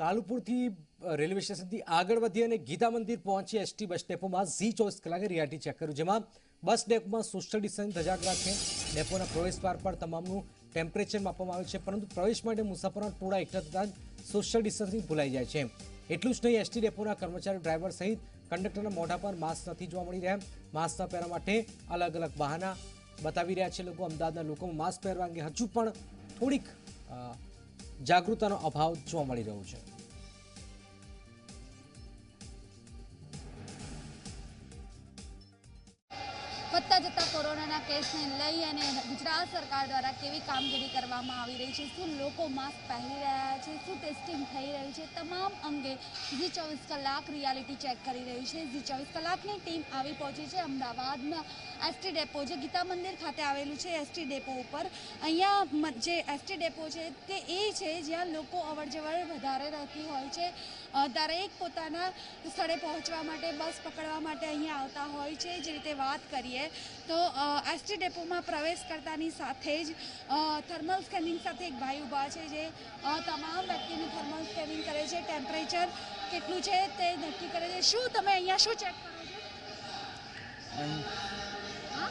કાલુપુરથી railway સ્ટેશનથી આગળ વધી અને ગીતા મંદિર પહોંચી એસટી બસ ડેપોમાં ઝી ચોવીસ કલાકે રિયાલિટી ચેક કર્યું, જેમાં બસ ડેપોમાં સોશિયલ ડિસ્ટન્સ ધજાગરા છે ડેપોના પ્રવેશ દ્વાર પર તમામનું ટેમ્પરેચર માપવામાં આવ્યું છે, પરંતુ પ્રવેશ માટે મુસાફરોના ટોળા એકઠા થતાં જ સોશિયલ ડિસ્ટન્સિંગ ભૂલાઈ જાય છે. એટલું જ નહીં, એસટી ડેપોના કર્મચારી, ડ્રાઈવર સહિત કંડક્ટરના મોઢા પર માસ્ક નથી જોવા મળી રહ્યા. માસ્ક ન પહેરવા માટે અલગ અલગ બહાના બતાવી રહ્યા છે લોકો. અમદાવાદના લોકોમાં માસ્ક પહેરવા અંગે હજુ પણ થોડીક જાગૃતતાનો અભાવ જોવા મળી રહ્યો છે. કેસને લઈ અને ગુજરાત સરકાર દ્વારા કેવી કામગીરી કરવામાં આવી રહી છે? શું લોકો માસ્ક પહેરી રહ્યા છે? શું ટેસ્ટિંગ થઈ રહ્યું છે? તમામ અંગે ઝી ચોવીસ કલાક રિયાલિટી ચેક કરી રહી છે. ઝી ચોવીસ કલાકની ટીમ આવી પહોંચી છે અમદાવાદમાં. એસટી ડેપો જે ગીતા મંદિર ખાતે આવેલું છે, એસટી ડેપો ઉપર. અહીંયા જે એસટી ડેપો છે તે એ છે જ્યાં લોકો અવરજવર વધારે રહેતી હોય છે. દરેક પોતાના સ્થળે પહોંચવા માટે, બસ પકડવા માટે અહીંયા આવતા હોય છે. જે રીતે વાત કરીએ તો એસટી ડેપોમાં પ્રવેશ કરતાની સાથે જ થર્મલ સ્કેનિંગ સાથે એક ભાઈ ઊભા છે જે તમામ વ્યક્તિનું થર્મલ સ્કેનિંગ કરે છે. ટેમ્પરેચર કેટલું છે તે નક્કી કરે છે. શું તમે અહીંયા શું ચેક કરો છો? અહીં હા?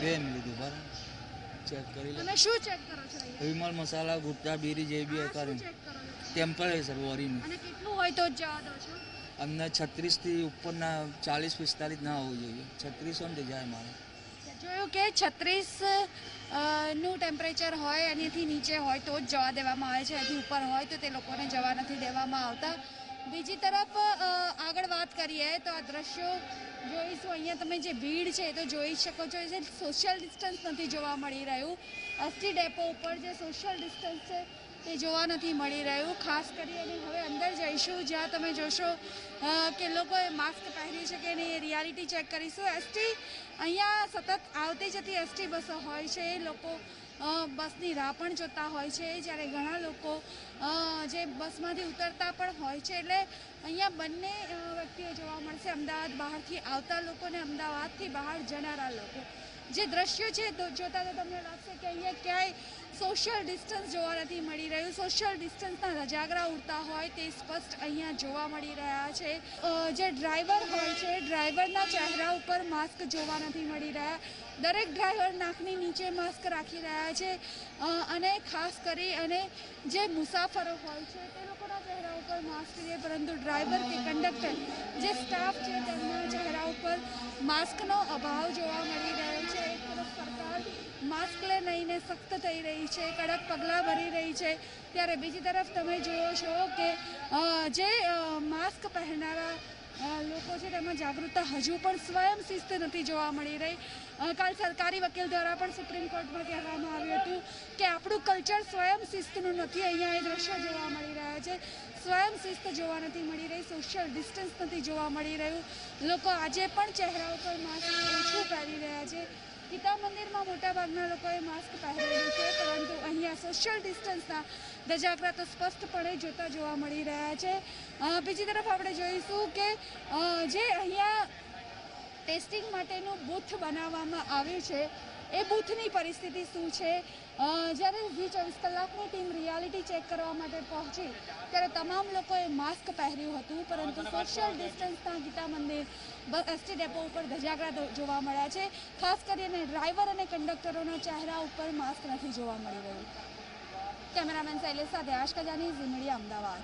બે મિનિટ ઊભા રહો. ચેક કરી લે. તમે શું ચેક કરો છો વિમલ મસાલા ગુટકા બીરી જે બી કરી. ટેમ્પરેચર વોરીનું અને કેટલું હોય તો જ જવા દો છો? અમને છત્રીસથી ઉપરના ચાલીસ પિસ્તાલીસ ના હોવું જોઈએ. છત્રીસો ને જાય મારે. જોયું કે છત્રીસનું ટેમ્પરેચર હોય, એનાથી નીચે હોય તો જ જવા દેવામાં આવે છે. એથી ઉપર હોય તો તે લોકોને જવા નથી દેવામાં આવતા. બીજી તરફ આગળ વાત કરીએ તો આ દ્રશ્યો જોઈશું. અહીંયા તમે જે ભીડ છે એ તો જોઈ શકો છો. જે સોશિયલ ડિસ્ટન્સ નથી જોવા મળી રહ્યું. અસ્થિ ડેપો ઉપર જે સોશિયલ ડિસ્ટન્સ છે તે જોવા નથી મળી રહ્યું. ખાસ કરી અને હવે અંદર જઈશું. જ્યાં તમે જોશો કે લોકોએ માસ્ક પહેર્યું છે કે નહીં એ રિયાલિટી ચેક કરીશું. એસટી અહીંયા સતત આવતી જતી એસટી બસો હોય છે. એ લોકો બસની રાહ પણ જોતા હોય છે. જ્યારે ઘણા લોકો જે બસમાંથી ઉતરતા પણ હોય છે. એટલે અહીંયા બંને વ્યક્તિઓ જોવા મળશે. અમદાવાદ બહારથી આવતા લોકો અને અમદાવાદથી બહાર જનારા લોકો. જે દ્રશ્યો છે જોતા તો તમને લાગશે કે અહીંયા ક્યાંય સોશિયલ ડિસ્ટન્સ જોવા નથી મળી રહ્યું. સોશિયલ ડિસ્ટન્સના રજાગરા ઉડતા હોય તે સ્પષ્ટ અહીંયા જોવા મળી રહ્યા છે. જે ડ્રાઈવર હોય છે, ડ્રાઈવરના ચહેરા ઉપર માસ્ક જોવા નથી મળી રહ્યા. દરેક ડ્રાઈવર નાકની નીચે માસ્ક રાખી રહ્યા છે. અને ખાસ કરી અને જે મુસાફરો હોય છે, તે લોકોના ચહેરા ઉપર માસ્ક છે, પરંતુ ડ્રાઈવર કે કંડક્ટર જે સ્ટાફ છે, તેમના ચહેરા ઉપર માસ્કનો અભાવ જોવા મળી રહ્યો છે. એક તરફ સરકાર માસ્કને લઈને સખ્ત થઈ રહી છે, કડક પગલાં ભરી રહી છે. ત્યારે બીજી તરફ તમે જુઓ છો કે જે માસ્ક પહેરનારા લોકો છે તેમાં જાગૃતતા હજુ પણ સ્વયં શિસ્ત નથી જોવા મળી રહી. કાલ સરકારી વકીલ દ્વારા પણ સુપ્રીમ કોર્ટમાં કહેવામાં આવ્યું હતું કે આપણું કલ્ચર સ્વયં શિસ્તનું નથી. અહીંયા એ દ્રશ્યો જોવા મળી રહ્યા છે. સ્વયં શિસ્ત જોવા નથી મળી રહી સોશિયલ ડિસ્ટન્સ નથી જોવા મળી રહ્યું. લોકો આજે પણ ચહેરા ઉપર માસ્ક ઓછું પહેરી રહ્યા છે. ગીતા મંદિરમાં મોટાભાગના લોકોએ માસ્ક પહેરેલું છે, પરંતુ અહીંયા સોશિયલ ડિસ્ટન્સના ધજાગરા તો સ્પષ્ટપણે જોતા જોવા મળી રહ્યા છે. બીજી તરફ આપણે જોઈશું કે જે અહીંયા ટેસ્ટિંગ માટેનું બૂથ બનાવવામાં આવ્યું છે એ બૂથની પરિસ્થિતિ શું છે? જ્યારે ઝી ચોવીસ કલાકની ટીમ રિયાલિટી ચેક કરવા માટે પહોંચી ત્યારે તમામ લોકોએ માસ્ક પહેર્યું હતું પરંતુ સોશિયલ ડિસ્ટન્સના ગીતા મંદિર એસટી ડેપો ઉપર ધજાગરા જોવા મળ્યા છે. ખાસ કરીને ડ્રાઈવર અને કંડક્ટરોના ચહેરા ઉપર માસ્ક નથી જોવા મળી રહ્યું. કેમેરામેન શૈલેષ સાથે આશકા જાની ઝી મીડિયા અમદાવાદ.